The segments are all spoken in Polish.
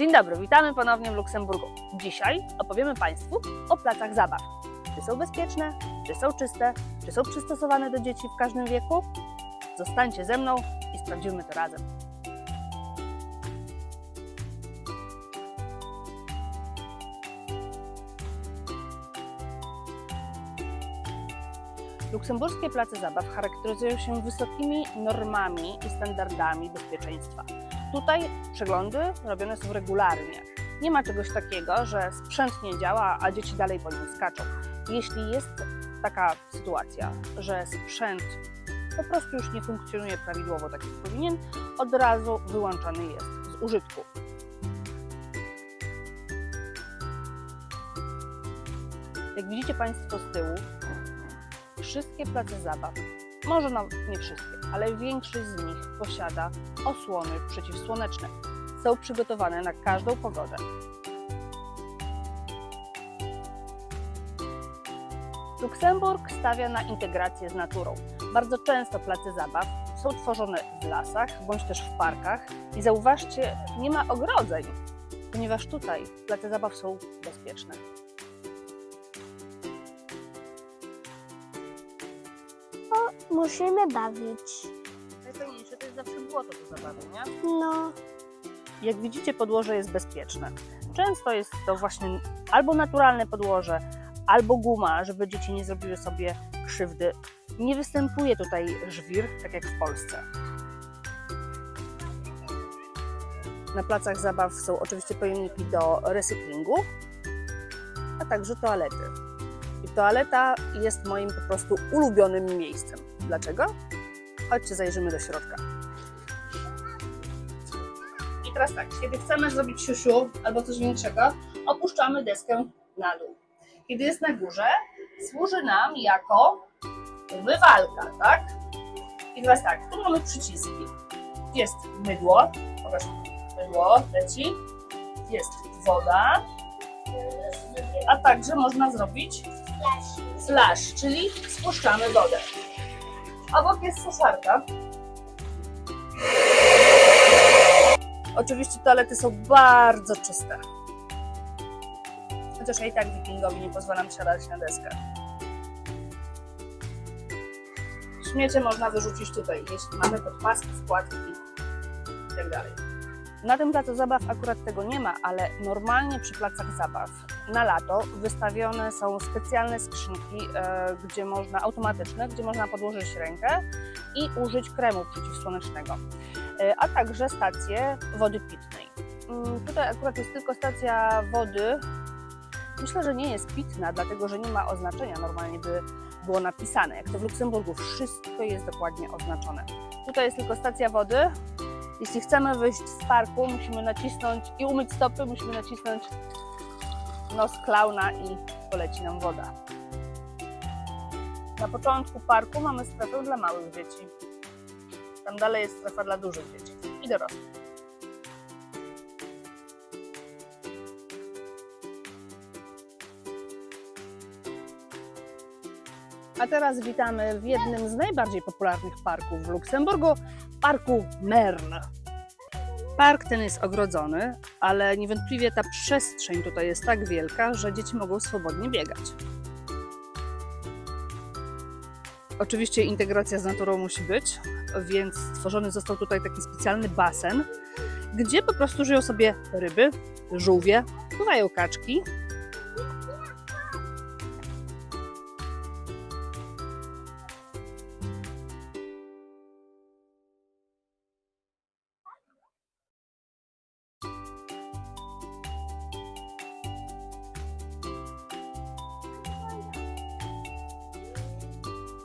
Dzień dobry, witamy ponownie w Luksemburgu. Dzisiaj opowiemy Państwu o placach zabaw. Czy są bezpieczne, czy są czyste, czy są przystosowane do dzieci w każdym wieku? Zostańcie ze mną i sprawdzimy to razem. Luksemburskie place zabaw charakteryzują się wysokimi normami i standardami bezpieczeństwa. Tutaj przeglądy robione są regularnie. Nie ma czegoś takiego, że sprzęt nie działa, a dzieci dalej po nim skaczą. Jeśli jest taka sytuacja, że sprzęt po prostu już nie funkcjonuje prawidłowo tak jak powinien, od razu wyłączony jest z użytku. Jak widzicie Państwo z tyłu, wszystkie place zabaw, może nawet nie wszystkie, ale większość z nich posiada osłony przeciwsłoneczne. Są przygotowane na każdą pogodę. Luksemburg stawia na integrację z naturą. Bardzo często place zabaw są tworzone w lasach bądź też w parkach i zauważcie, nie ma ogrodzeń, ponieważ tutaj place zabaw są bezpieczne. Musimy bawić. Najfajniejsze to jest zawsze błoto do zabawy, nie? No, Jak widzicie, podłoże jest bezpieczne. Często jest to właśnie albo naturalne podłoże, albo guma, żeby dzieci nie zrobiły sobie krzywdy. Nie występuje tutaj żwir, tak jak w Polsce. Na placach zabaw są oczywiście pojemniki do recyklingu, a także toalety. I toaleta jest moim po prostu ulubionym miejscem. Dlaczego? Chodźcie, zajrzymy do środka. I teraz tak, kiedy chcemy zrobić siusiu albo coś większego, opuszczamy deskę na dół. Kiedy jest na górze, służy nam jako wywalka, tak? I teraz tak, tu mamy przyciski. Jest mydło, pokaż mydło, leci. Jest woda, a także można zrobić flash, czyli spuszczamy wodę. Obok jest suszarka. Oczywiście toalety są bardzo czyste. Chociaż ja i tak wikingowi nie pozwalam siadać na deskę. Śmiecie można wyrzucić tutaj, jeśli mamy podpaski, wkładki itd. Na tym placu zabaw akurat tego nie ma, ale normalnie przy placach zabaw na lato wystawione są specjalne skrzynki, e, gdzie można automatyczne, gdzie można podłożyć rękę i użyć kremu przeciwsłonecznego, e, a także stację wody pitnej. Mm, Tutaj akurat jest tylko stacja wody. Myślę, że nie jest pitna, dlatego że nie ma oznaczenia. Normalnie by było napisane. Jak to w Luksemburgu, wszystko jest dokładnie oznaczone. Tutaj jest tylko stacja wody. Jeśli chcemy wyjść z parku, musimy nacisnąć i umyć stopy, musimy nacisnąć nos klauna i poleci nam woda. Na początku parku mamy strefę dla małych dzieci. Tam dalej jest strefa dla dużych dzieci i dorosłych. A teraz witamy w jednym z najbardziej popularnych parków w Luksemburgu, parku Mern. Park ten jest ogrodzony, ale niewątpliwie ta przestrzeń tutaj jest tak wielka, że dzieci mogą swobodnie biegać. Oczywiście integracja z naturą musi być, więc stworzony został tutaj taki specjalny basen, gdzie po prostu żyją sobie ryby, żółwie, pływają kaczki.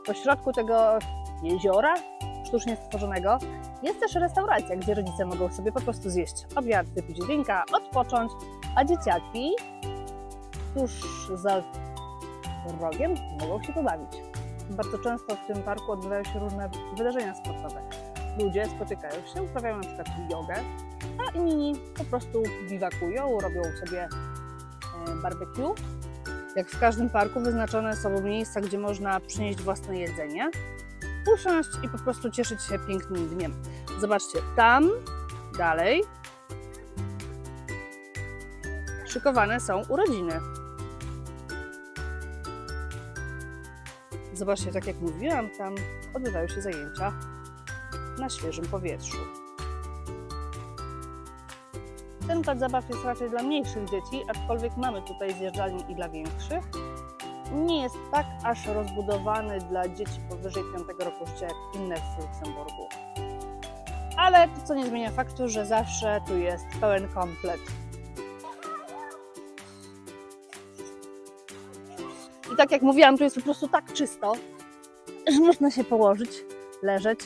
Po środku tego jeziora sztucznie stworzonego jest też restauracja, gdzie rodzice mogą sobie po prostu zjeść obiad, wypić drinka, odpocząć, a dzieciaki tuż za rogiem mogą się pobawić. Bardzo często w tym parku odbywają się różne wydarzenia sportowe. Ludzie spotykają się, uprawiają na przykład jogę, a inni po prostu biwakują, robią sobie e, barbecue jak w każdym parku wyznaczone są miejsca, gdzie można przynieść własne jedzenie, usiąść i po prostu cieszyć się pięknym dniem. Zobaczcie, tam dalej szykowane są urodziny. Zobaczcie, tak jak mówiłam, tam odbywają się zajęcia na świeżym powietrzu. Ten plac zabaw jest raczej dla mniejszych dzieci, aczkolwiek mamy tutaj zjeżdżalnię i dla większych. Nie jest tak aż rozbudowany dla dzieci powyżej 5 roku życia jak inne w Luksemburgu. Ale to co nie zmienia faktu, że zawsze tu jest pełen komplet. I tak jak mówiłam, tu jest po prostu tak czysto, że można się położyć, leżeć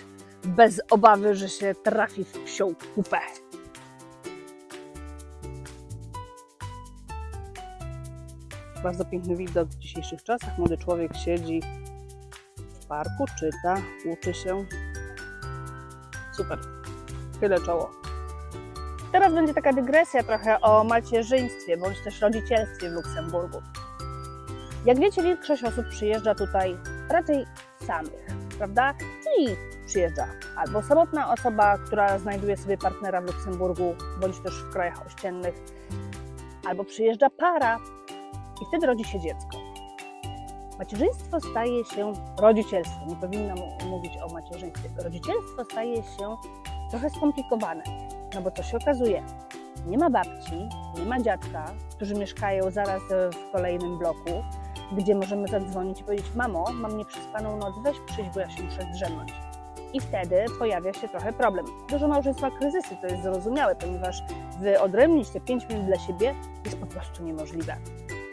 bez obawy, że się trafi w psią kupę. Bardzo piękny widok w dzisiejszych czasach. Młody człowiek siedzi w parku, czyta, uczy się. Super. Tyle czoło. Teraz będzie taka dygresja trochę o macierzyństwie bądź też rodzicielstwie w Luksemburgu. Jak wiecie, większość osób przyjeżdża tutaj raczej samych, prawda? Czyli przyjeżdża albo samotna osoba, która znajduje sobie partnera w Luksemburgu, bądź też w krajach ościennych, albo przyjeżdża para i wtedy rodzi się dziecko. Macierzyństwo staje się rodzicielstwo. Nie powinnam mówić o macierzyństwie. Rodzicielstwo staje się trochę skomplikowane, no bo co się okazuje? Nie ma babci, nie ma dziadka, którzy mieszkają zaraz w kolejnym bloku, gdzie możemy zadzwonić i powiedzieć: Mamo, mam nieprzespaną noc, weź przyjść, bo ja się muszę zdrzemnąć. I wtedy pojawia się trochę problem. Dużo małżeństw ma kryzysy, to jest zrozumiałe, ponieważ wyodrębnić te 5 minut dla siebie jest po prostu niemożliwe.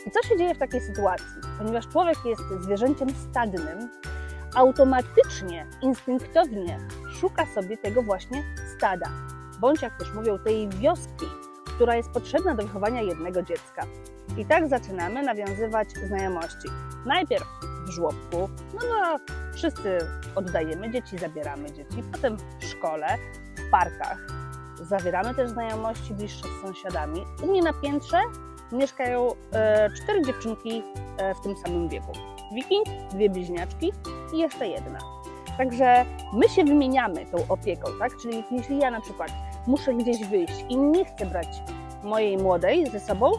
I co się dzieje w takiej sytuacji? Ponieważ człowiek jest zwierzęciem stadnym, automatycznie, instynktownie szuka sobie tego właśnie stada, bądź jak też mówią, tej wioski, która jest potrzebna do wychowania jednego dziecka. I tak zaczynamy nawiązywać znajomości. Najpierw w żłobku, no bo wszyscy oddajemy dzieci, zabieramy dzieci, potem w szkole, w parkach. Zawieramy też znajomości bliższe z sąsiadami. U mnie na piętrze mieszkają e, cztery dziewczynki e, w tym samym wieku. Wiking, dwie bliźniaczki i jeszcze jedna. Także my się wymieniamy tą opieką, tak? Czyli jeśli ja na przykład muszę gdzieś wyjść i nie chcę brać mojej młodej ze sobą,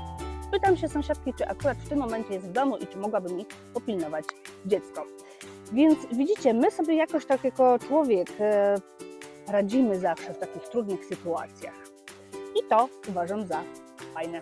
pytam się sąsiadki, czy akurat w tym momencie jest w domu i czy mogłaby mi popilnować dziecko. Więc widzicie, my sobie jakoś tak jako człowiek e, radzimy zawsze w takich trudnych sytuacjach. I to uważam za fajne.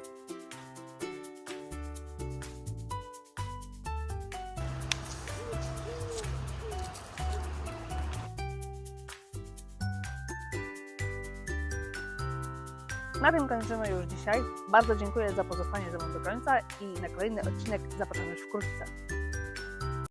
Na tym kończymy już dzisiaj. Bardzo dziękuję za pozostanie ze mną do końca i na kolejny odcinek zapraszam już wkrótce.